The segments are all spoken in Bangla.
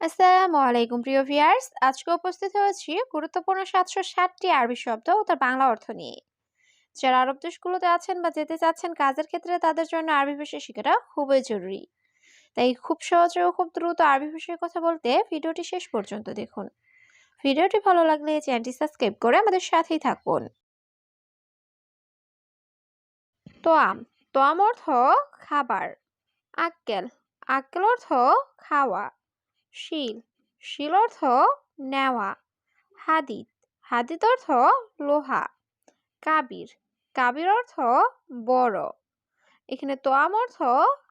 আসসালামু আলাইকুম, প্রিয় ভিয়ার্স আজকে উপস্থিত হয়েছি গুরুত্বপূর্ণ সাতশো ষাটটি আরবি শব্দ ও তার বাংলা অর্থ নিয়ে। যারা আরব দেশগুলোতে আছেন বা যেতে চাচ্ছেন, কাজের ক্ষেত্রে তাদের জন্য আরবি ভাষা শেখাটা খুবই জরুরি। তাই খুব সহজে ও খুব দ্রুত আরবি ভাষায় কথা বলতে ভিডিওটি শেষ পর্যন্ত দেখুন। ভিডিওটি ভালো লাগলে চ্যানেলটি সাবস্ক্রাইব করে আমাদের সাথেই থাকুন। তোয়াম। তোয়াম অর্থ খাবার। আক্কেল। আক্কেল অর্থ খাওয়া। শিল। শিল অর্থ নেওয়া। হাদিদ। হাদিদ অর্থ লোহা। কাবির। কাবির অর্থ বড়। এখানে তোয়াম অর্থ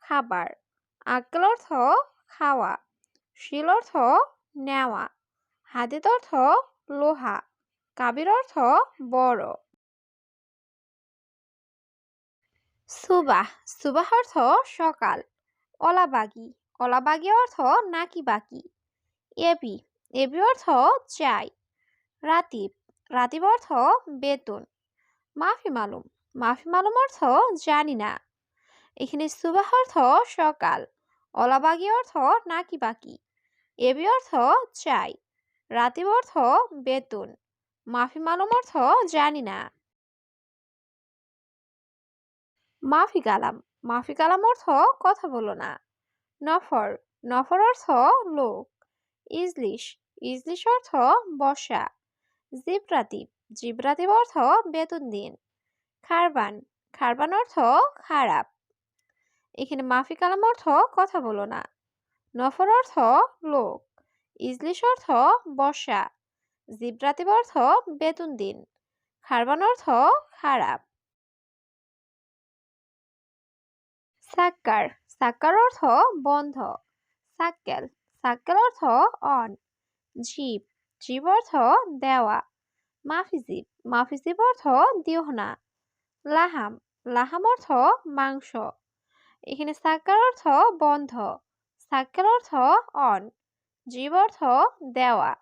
খাবার। আক্কেল অর্থ খাওয়া। শিল অর্থ নেওয়া। হাদিদ অর্থ লোহা। কাবির অর্থ বড়। সুবাহ। সুবাহ অর্থ সকাল। অলাবাগি। অলাবাগি অর্থ নাকি বাকি? এবি এবি অর্থ চাই। রাতিব রাতিব অর্থ বেতন। মাফি মালুম মাফি মালুম অর্থ জানি না। এখানে সুবাহ অর্থ সকাল অলাবাগি অর্থ নাকি বাকি? এবি অর্থ চাই, রাতিব অর্থ বেতন, মাফি মালুম অর্থ জানি না। মাফি কালাম মাফি কালাম অর্থ কথা বলো না। নফর নফর অর্থ লোক। ইজলিশ ইজলিশ অর্থ বসা। জিব্রাতিব জিব্রাতিব অর্থ বেতন দিন। খারবান খারবান অর্থ খারাপ। এখানে মাফি কালাম অর্থ কথা বলো না। নফর অর্থ লোক। ইজলিশ অর্থ বসা। জিব্রাতিব অর্থ বেতন দিন। খারবান অর্থ খারাপ। সাক্কার সাক্কার অর্থ বন্ধ। সাক্কেল সাক্কেল অর্থ অন। জীব জীব অর্থ দেওয়া। মাফিজিব মাফিজিব অর্থ দিও না লাহাম লাহাম অর্থ মাংস। এখানে সাক্কার অর্থ বন্ধ সাক্কেল অর্থ অন। জীব অর্থ দেওয়া,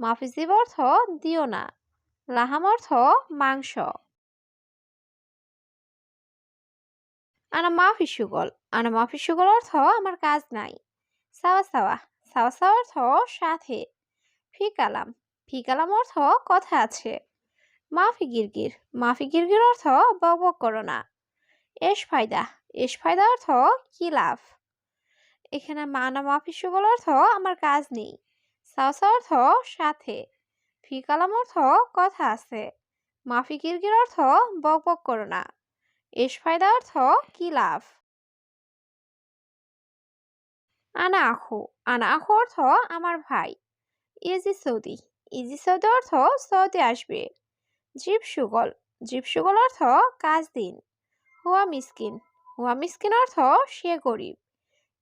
মাফিজিব অর্থ দিও না লাহাম অর্থ মাংস। আনা মাফি সুগল। আনা মাফি সুগল অর্থ আমার কাজ নাই। সাওয়া সাওয়া। সাওয়া সাওয়া অর্থ সাথে। ফি কালাম। ফি কালাম অর্থ কথা আছে। মাফি গিরগির। মাফি গিরগির অর্থ বক বক করো না। এস ফায়দা। এস ফায়দা অর্থ কি লাভ? এখানে মানা মাফি সুগল অর্থ আমার কাজ নেই। সাওয়া অর্থ সাথে। ফি কালাম অর্থ কথা আছে। মাফি গিরগির অর্থ বক বক করো না। এস ফায়দা অর্থ কি লাভ আনা আখু আনা আখু অর্থ আমার ভাই ইজি সৌদি ইজি সৌদি অর্থ সৌদি আসবে জীব সুগল জীব সুগল অর্থ কাজ দিন হুয়া মিসকিন হুয়া মিসকিন অর্থ সে গরিব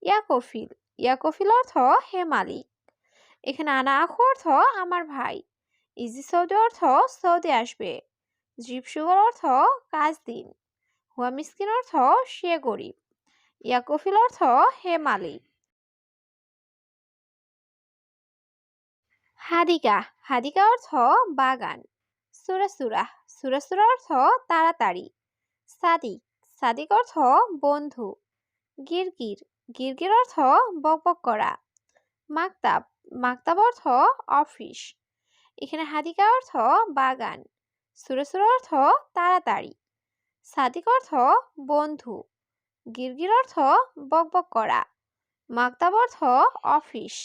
ইয়াকফিল ইয়াকফিল অর্থ হে মালিক এখানে আনা আখু অর্থ আমার ভাই ইজি সৌদি অর্থ সৌদি আসবে জীব সুগল অর্থ কাজ দিন হুয়া মিসকিন অর্থ সে গরিব। ইয়াকফিল অর্থ হে মালিক। হাদিকা হাদিকা অর্থ বাগান। সুরা সুরা সুরা সুরা অর্থ তাড়াতাড়ি। সাদিক সাদিক অর্থ বন্ধু। গিরগির গিরগির অর্থ বকবক করা। মাকতাব মাকতাব অর্থ অফিস। এখানে হাদিকা অর্থ বাগান। সুরা সুরা অর্থ তাড়াতাড়ি। সাদিক অর্থ বন্ধু, গিরগির অর্থ বকবক করা, মাকতাব অর্থ অফিস।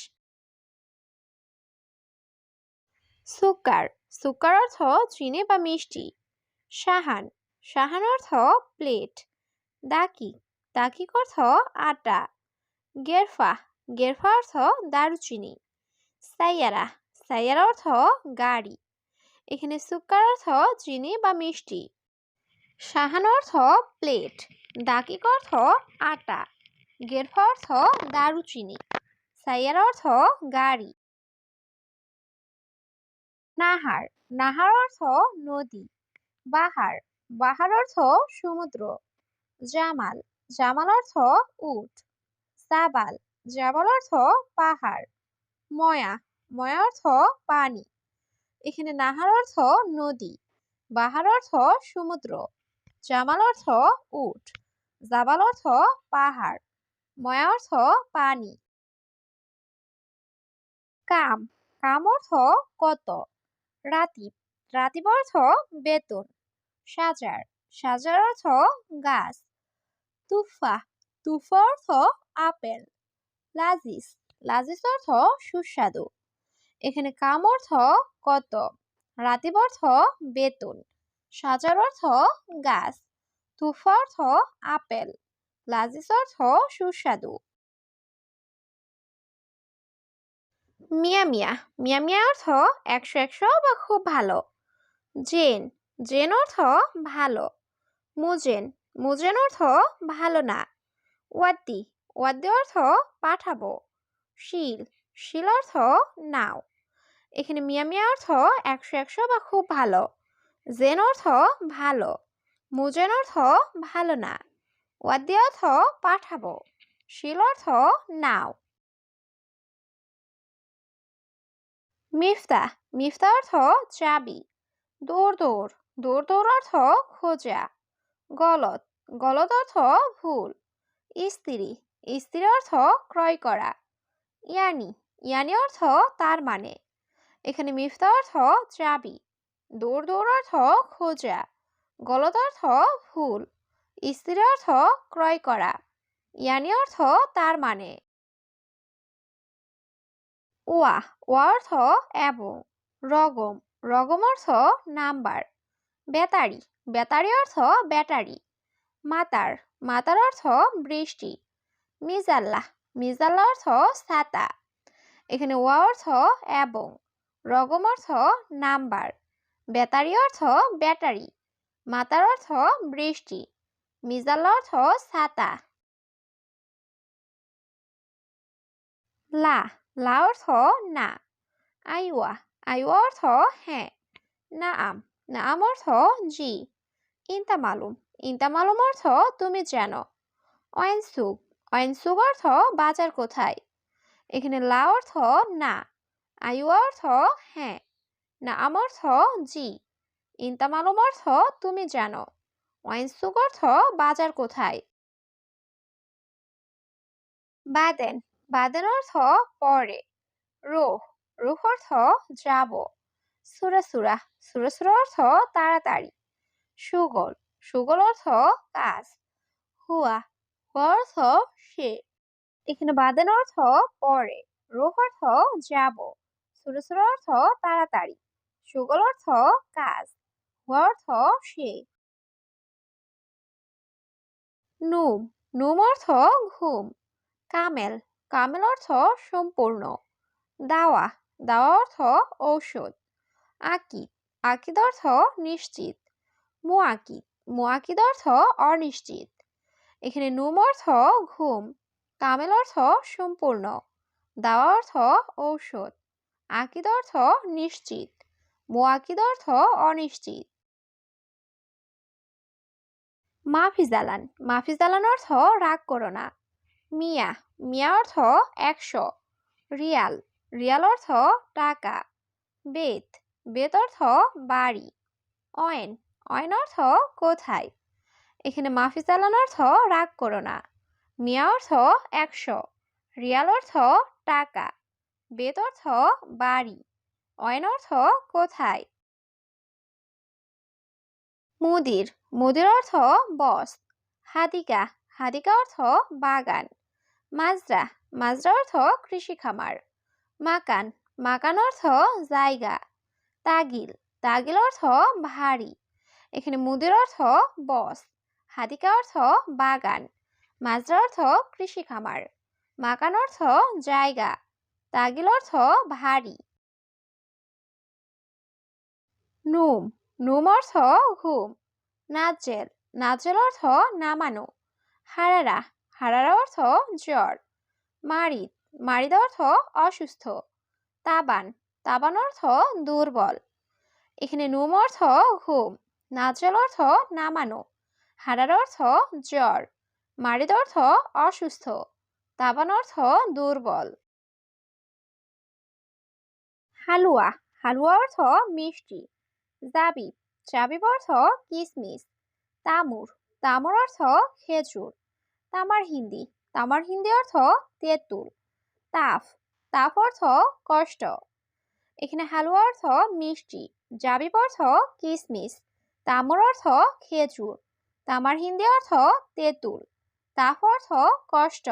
সুকার সুকার অর্থ চিনি বা মিষ্টি। সাহান সাহান অর্থ প্লেট। দাকি, দাকিক অর্থ আটা। গেরফা গেরফা অর্থ দারুচিনি। সাইয়ারা সাইয়ারা অর্থ গাড়ি। এখানে সুকার অর্থ চিনি বা মিষ্টি। সাহান অর্থ প্লেট দাকিক অর্থ আটা, গেরফা অর্থ দারুচিনি, সাইয়ার অর্থ গাড়ি। নাহার নাহার অর্থ নদী, বাহার বাহার অর্থ সমুদ্র, জামাল জামাল অর্থ উট, সাবাল, জাবাল অর্থ পাহাড়, ময়া ময়া অর্থ পানি, এখানে নাহার অর্থ নদী, বাহার অর্থ সমুদ্র। জামাল অর্থ উট, জাবাল অর্থ পাহাড়, ময়া অর্থ পানি। কাম কাম অর্থ কত, রাতিব রাতিব অর্থ বেতন, সাজার সাজার অর্থ গাছ, তুফা তুফা অর্থ আপেল, লাজিস লাজিস অর্থ সুস্বাদু। এখানে কাম অর্থ কত, রাতিব অর্থ বেতন। সাজার অর্থ গাছ, তুফা অর্থ আপেল, লাজিস অর্থ সুস্বাদু। মিয়া মিয়া মিয়া মিয়া অর্থ একশো একশো বা খুব ভালো। জেন জেন অর্থ ভালো। মুজেন মুজেন অর্থ ভালো না। ওয়াদ্দি ওয়াদ্দি অর্থ পাঠাবো। শিল শিল অর্থ নাও। এখানে মিয়া মিয়া অর্থ একশো একশো বা খুব ভালো। জেন অর্থ ভালো, মুজেন অর্থ ভালো না, ওয়াদ্দি অর্থ পাঠাবো, শিল অর্থ নাও। মিফতা মিফতা অর্থ চাবি, দৌড় দৌড় দৌড় দৌড় অর্থ খোঁজা গলত গলত অর্থ ভুল স্ত্রী স্ত্রী অর্থ ক্রয় করা, ইয়ানি ইয়ানি অর্থ তার মানে এখানে মিফতা অর্থ চাবি। অর্থ খোঁজা গলত অর্থ ভুল স্ত্রী অর্থ ক্রয় করা ইয়ানি অর্থ তার মানে। ওয়া ওয়া অর্থ এবং, রগম রগম অর্থ নাম্বার বেতারি বেতারি অর্থ ব্যাটারি, মাতার মাতার অর্থ বৃষ্টি, মিজাল্লাহ মিজাল্লা অর্থ ছাতা, এখানে ওয়া অর্থ এবং রগম অর্থ নাম্বার। বেতারি অর্থ ব্যাটারি মাতার অর্থ বৃষ্টি মিজাল্লা অর্থ ছাতা। লা লা অর্থ না, আইওয়া আইওয়া অর্থ হ্যাঁ না আম না আম অর্থ জি ইনতা মালুম ইনতা মালুম অর্থ তুমি জানো, অয়েনসুক অয়েনসুক অর্থ বাজার কোথায়, এখানে লা অর্থ না, আইওয়া অর্থ হ্যাঁ না আম অর্থ জি। ইনতা মালুম অর্থ তুমি জানো। অয়েনসুক অর্থ বাজার কোথায়? বাদেন। বাদেন অর্থ পরে। রোহ। রোহ অর্থ যাব। সুরা সুরা। সুরা সুরা অর্থ তাড়াতাড়ি। সুগল। সুগল অর্থ কাজ। হুয়া। হুয়া অর্থ সে। এখানে বাদেন অর্থ পরে। রোহ অর্থ যাব। সুরা সুরা অর্থ তাড়াতাড়ি। সুগল অর্থ কাজ অর্থ সে। নুম নুম অর্থ ঘুম, কামেল কামেল অর্থ সম্পূর্ণ। দাওয়া দাওয়া অর্থ ঔষধ। আকিদ আকিদ অর্থ নিশ্চিত। মুআকিদ মুআকিদ অর্থ অনিশ্চিত। এখানে নুম অর্থ ঘুম, কামেল অর্থ সম্পূর্ণ। দাওয়া অর্থ ঔষধ, আকিদ অর্থ নিশ্চিত। মুআকিদ অর্থ অনিশ্চিত। মাফিজালান মাফিজালান অর্থ রাগ করো না। মিয়া। মিয়া অর্থ একশো। রিয়াল। রিয়াল অর্থ টাকা। বেত। বেত অর্থ বাড়ি। অয়েন। অয়েন অর্থ কোথায়? এখানে মাফি চালান অর্থ রাগ করো না। মিয়া অর্থ একশো। রিয়াল অর্থ টাকা। বেত অর্থ বাড়ি। অয়েন অর্থ কোথায়? মুদির মুদির অর্থ বস হাদিকা হাদিকা অর্থ বাগান। মাজরা মাজরা অর্থ কৃষি খামার মাকান মাকান অর্থ জায়গা। তাগিল তাগিল অর্থ ভারী। এখানে মুদির অর্থ বস হাদিকা অর্থ বাগান। মাজরা অর্থ কৃষি খামার মাকান অর্থ জায়গা। তাগিল অর্থ ভারী। নুম নুম অর্থ ঘুম। নাজেল নাজেল অর্থ নামানো। হারারা হারারা অর্থ জ্বর। মারিদ মারিদ অর্থ অসুস্থ। তাবান তাবান অর্থ দুর্বল। এখানে নুম অর্থ ঘুম নাজেল অর্থ নামানো। হারার অর্থ জ্বর, মারিদ অর্থ অসুস্থ। তাবান অর্থ দুর্বল। হালুয়া হালুয়া অর্থ মিষ্টি। জাবিব জাবিব অর্থ কিসমিস। তামুর তামুর অর্থ খেজুর। তামার হিন্দি তামার হিন্দি অর্থ তেঁতুল। তাফ তাফ অর্থ কষ্ট। এখানে হালুয়া অর্থ মিষ্টি জাবিব অর্থ কিসমিস। তামর অর্থ খেজুর। তামার হিন্দি অর্থ তেঁতুল। তাফ অর্থ কষ্ট।